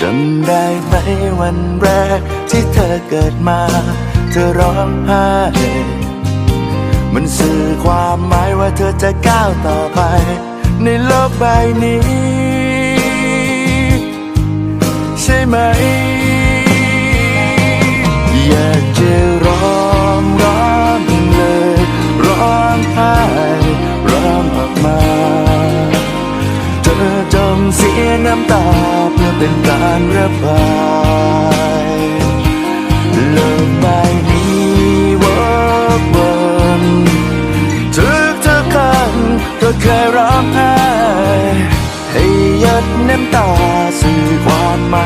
จำได้ไหมวันแรกที่เธอเกิดมา เธอร้องไห้มันสื่อความหมายว่าเธอจะก้าวต่อไป ในโลกใบนี้ ใช่ไหม อยากจะร้องร้องเลย ร้องไห้ร้องออกมา เธอจงเสียน้ำตาเพื่อเป็นกา เคยร้องไห้ให้หยดน้ำตาสื่อความหมาย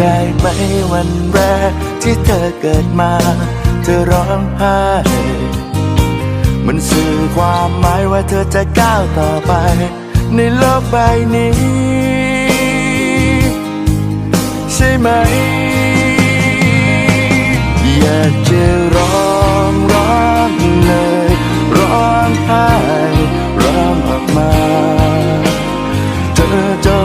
ได้ไหมวันแรกที่เธอเกิดมา เธอร้องไห้มันสื่อความหมายว่าเธอจะก้าวต่อไป ในโลกใบนี้ ใช่ไหม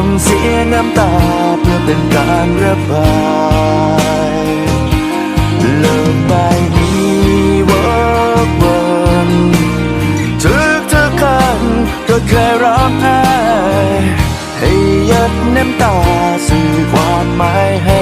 งเสียน้ำตาเพื่อเป็นการระบายโลกใบนี้วกวนทุกทุกครั้งก็เคยร้องไห้ให้หยดน้ำตาสื่อความหมายให้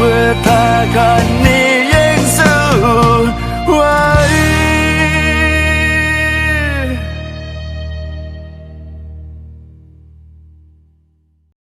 ว่าถ้ากันนี้